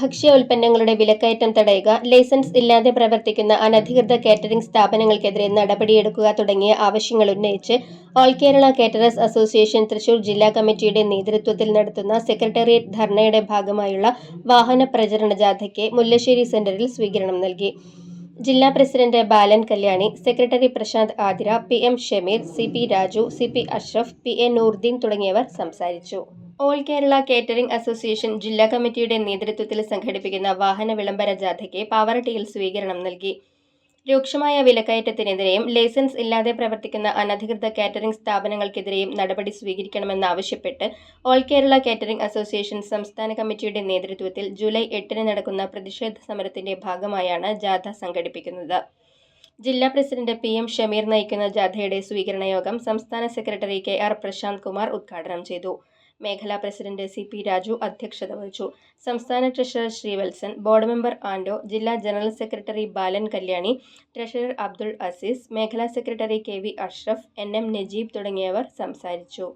ഭക്ഷ്യ ഉൽപ്പന്നങ്ങളുടെ വിലക്കയറ്റം തടയുക ലൈസൻസ് ഇല്ലാതെ പ്രവർത്തിക്കുന്ന അനധികൃത കാറ്ററിംഗ് സ്ഥാപനങ്ങൾക്കെതിരെ നടപടിയെടുക്കുക തുടങ്ങിയ ആവശ്യങ്ങൾ ഉന്നയിച്ച് all Kerala caterers association Thrissur ജില്ലാ കമ്മിറ്റിയുടെ നേതൃത്വത്തിൽ നടത്തുന്ന സെക്രട്ടേറിയറ്റ് ധർണയുടെ ഭാഗമായുള്ള വാഹന പ്രചരണ ജാഥയ്ക്ക് മുല്ലശ്ശേരി സെന്ററിൽ സ്വീകരണം നൽകി. ജില്ലാ president Balan Kalyani secretary Prasanth Athira P M Shameer C P Raju C P Ashraf P A Nooruddeen തുടങ്ങിയവർ സംസാരിച്ചു. ഓൾ കേരള കേറ്ററിംഗ് അസോസിയേഷൻ ജില്ലാ കമ്മിറ്റിയുടെ നേതൃത്വത്തിൽ സംഘടിപ്പിക്കുന്ന വാഹന വിളംബര ജാഥയ്ക്ക് പാവറട്ടിയിൽ സ്വീകരണം നൽകി. രൂക്ഷമായ വിലക്കയറ്റത്തിനെതിരെയും ലൈസൻസ് ഇല്ലാതെ പ്രവർത്തിക്കുന്ന അനധികൃത കാറ്ററിംഗ് സ്ഥാപനങ്ങൾക്കെതിരെയും നടപടി സ്വീകരിക്കണമെന്നാവശ്യപ്പെട്ട് ഓൾ കേരള കാറ്ററിംഗ് അസോസിയേഷൻ സംസ്ഥാന കമ്മിറ്റിയുടെ നേതൃത്വത്തിൽ ജൂലൈ എട്ടിന് നടക്കുന്ന പ്രതിഷേധ സമരത്തിന്റെ ഭാഗമായാണ് ജാഥ സംഘടിപ്പിക്കുന്നത്. ജില്ലാ പ്രസിഡന്റ് പി എം ഷമീർ നയിക്കുന്ന ജാഥയുടെ സ്വീകരണ യോഗം സംസ്ഥാന secretary K R Prasanth Kumar ഉദ്ഘാടനം ചെയ്തു. മേഖലാ പ്രസിഡന്റ് സി പി രാജു അധ്യക്ഷത വഹിച്ചു. സംസ്ഥാന treasurer Sreevalsan board member Ando ജില്ലാ general secretary Balan Kalyani treasurer Abdul Azeez മേഖലാ secretary K V Ashraf N M Najeeb തുടങ്ങിയവർ സംസാരിച്ചു.